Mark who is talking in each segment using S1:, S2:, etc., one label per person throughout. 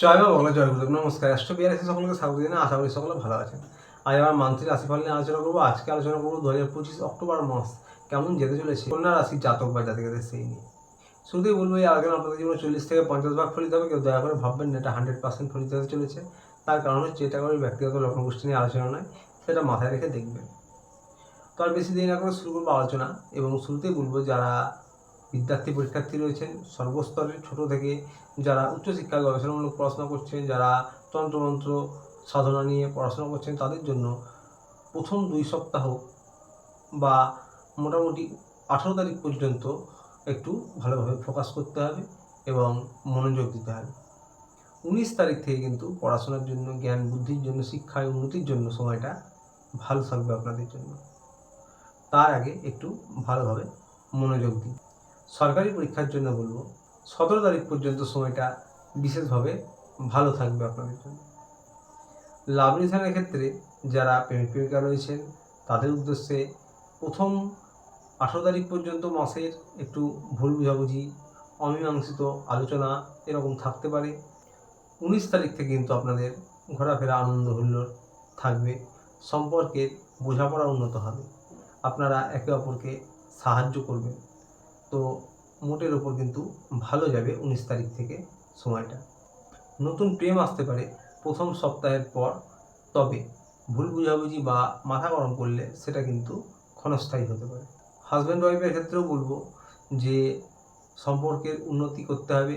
S1: জয় মা বাংলা জয় গুরুদেব, নমস্কার। রাষ্ট্র বিআরএসি সকলকে স্বাগত জানাই, আশা করি সকলে ভালো আছেন। আজ আমার মান্থলি রাশিফল নিয়ে আলোচনা করব। আজকে আলোচনা করব দু হাজার পঁচিশ অক্টোবর মাস। কেমন যেতে চলেছে? কন্যা রাশির জাতক বা জাতিকাদের সেই নিয়ে। শুরুতেই বলব, এই আলোচনা আপনাদের জীবনে চল্লিশ থেকে পঞ্চাশ ভাগ ফলিত হবে। কেউ দয়া করে ভাববেন না, এটা হান্ড্রেড পার্সেন্ট ফলিত হতে চলেছে। তার কারণ হচ্ছে, এটা করে ব্যক্তিগত লগ্ন গোষ্ঠী নিয়ে আলোচনা নয়, সেটা মাথায় রেখে দেখবেন। তো আর বেশি দেরি না করে শুরু করব আলোচনা। এবং শুরুতেই বলব, যারা বিদ্যার্থী পরীক্ষার্থী রয়েছেন সর্বস্তরের ছোট থেকে যারা উচ্চশিক্ষা গবেষণামূলক পড়াশোনা করছেন, যারা তন্ত্রমন্ত্র সাধনা নিয়ে পড়াশোনা করছেন, তাদের জন্য প্রথম দুই সপ্তাহ বা মোটামুটি আঠারো তারিখ পর্যন্ত একটু ভালোভাবে ফোকাস করতে হবে এবং মনোযোগ দিতে হবে। উনিশ তারিখ থেকে কিন্তু পড়াশোনার জন্য, জ্ঞান বুদ্ধির জন্য, শিক্ষায় উন্নতির জন্য সময়টা ভালো থাকবে আপনাদের জন্য। তার আগে একটু ভালোভাবে মনোযোগ দিন। সরকারি পরীক্ষার জন্য বলব, সতেরো তারিখ পর্যন্ত সময়টা বিশেষভাবে ভালো থাকবে আপনাদের জন্য। লাভ রিলেশনের ক্ষেত্রে যারা প্রেমিক প্রেমিকা রয়েছেন, তাদের উদ্দেশ্যে প্রথম আঠেরো তারিখ পর্যন্ত মাসের একটু ভুল বুঝাবুঝি, অমীমাংসিত আলোচনা এরকম থাকতে পারে। উনিশ তারিখ থেকে কিন্তু আপনাদের ঘোরাফেরা আনন্দ হুল্লোড় থাকবে, সম্পর্কের বোঝাপড়া উন্নত হবে। আপনারা একে অপরকে সাহায্য করবেন। তো মোটের ওপর কিন্তু ভালো যাবে উনিশ তারিখ থেকে সময়টা। নতুন প্রেম আসতে পারে প্রথম সপ্তাহের পর, তবে ভুল বুঝাবুঝি বা মাথা গরম করলে সেটা কিন্তু ক্ষণস্থায়ী হতে পারে। হাজব্যান্ড ওয়াইফের ক্ষেত্রেও বলব যে সম্পর্কের উন্নতি করতে হবে,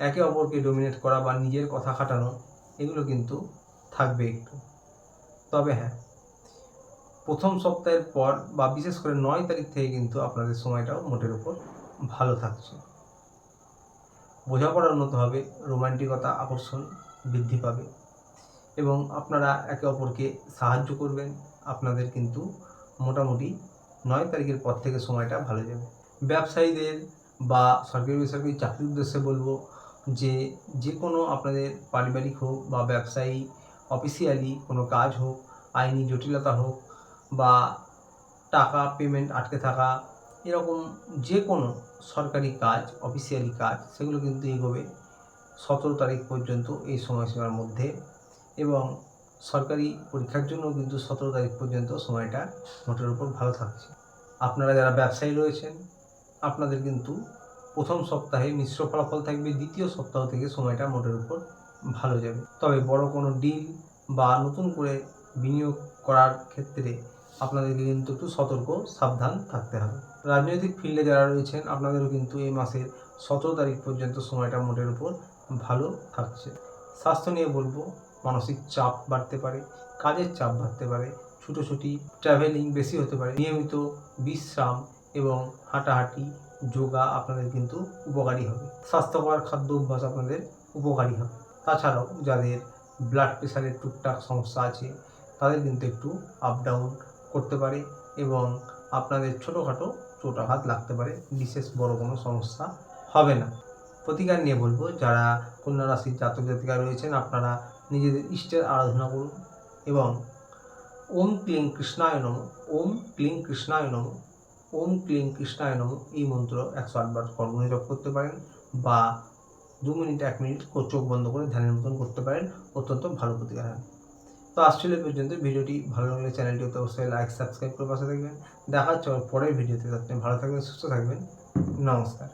S1: একে অপরকে ডোমিনেট করা বা নিজের কথা খাটানো, এগুলো কিন্তু থাকবে একটু। তবে হ্যাঁ প্রথম সপ্তাহের পর বা বিশেষ করে নয় তারিখ থেকে কিন্তু আপনাদের সময়টাও মোটের উপর ভালো থাকছে। বোঝাপড়া উন্নত হবে, রোমান্টিকতা, আকর্ষণ বৃদ্ধি পাবে এবং আপনারা একে অপরকে সাহায্য করবেন। আপনাদের কিন্তু মোটামুটি নয় তারিখের পর থেকে সময়টা ভালো যাবে। ব্যবসায়ীদের বা সরকারি বেসরকারি চাকরির উদ্দেশ্যে বলব যে যে কোনো আপনাদের পারিবারিক হোক বা ব্যবসায়ী, অফিসিয়ালি কোনো কাজ হোক, আইনি জটিলতা হোক বা টাকা পেমেন্ট আটকে থাকা, এরকম যে কোনো সরকারি কাজ অফিসিয়ালি কাজ, সেগুলো কিন্তু এগোবে সতেরো তারিখ পর্যন্ত এই সময়সীমার মধ্যে এবং সরকারি পরীক্ষার জন্য কিন্তু সতেরো তারিখ পর্যন্ত সময়টা মোটের উপর ভালো থাকছে। আপনারা যারা ব্যবসায়ী রয়েছেন, আপনাদের কিন্তু প্রথম সপ্তাহে মিশ্র ফলাফল থাকবে, দ্বিতীয় সপ্তাহ থেকে সময়টা মোটের উপর ভালো যাবে। তবে বড় কোনো ডিল বা নতুন করে বিনিয়োগ করার ক্ষেত্রে আপনাদেরকে কিন্তু একটু সতর্ক, সাবধান থাকতে হবে। রাজনৈতিক ফিল্ডে যারা রয়েছেন, আপনাদেরও কিন্তু এই মাসের সতেরো তারিখ পর্যন্ত সময়টা মোটের উপর ভালো থাকছে। স্বাস্থ্য নিয়ে বলব, মানসিক চাপ বাড়তে পারে, কাজের চাপ বাড়তে পারে, ছুটোছুটি ট্রাভেলিং বেশি হতে পারে, নিয়মিত বিশ্রাম এবং হাঁটাহাঁটি, যোগা আপনাদের কিন্তু উপকারী হবে। স্বাস্থ্যকর খাদ্য অভ্যাস আপনাদের উপকারী হবে। তাছাড়াও যাদের ব্লাড প্রেশারের টুকটাক সমস্যা আছে তাদের কিন্তু একটু আপ ডাউন করতে পারে এবং আপনাদের ছোটোখাটো চোটাঘাত লাগতে পারে, বিশেষ বড় কোনো সমস্যা হবে না। প্রতিকার নিয়ে বলব, যারা কন্যা রাশির জাতক জাতিকা রয়েছেন, আপনারা নিজেদের ইষ্টের আরাধনা করুন এবং ওম ক্লিং কৃষ্ণায় নম, ওম ক্লিং কৃষ্ণায় নম, ওম ক্লিং কৃষ্ণায় নম এই মন্ত্র একশো আটবার কর্মণি জপ করতে পারেন বা দু মিনিট, এক মিনিট চোখ বন্ধ করে ধ্যানের মতন করতে পারেন, অত্যন্ত ভালো প্রতিকার হয়। তো আসছিল পর্যন্ত। ভিডিওটি ভালো লাগলে চ্যানেলটি তো অবশ্যই লাইক সাবস্ক্রাইব করে পাশে থাকবেন। দেখা হচ্ছে আমার পরের ভিডিওতে। আপনি ভালো থাকবেন, সুস্থ থাকবেন। নমস্কার।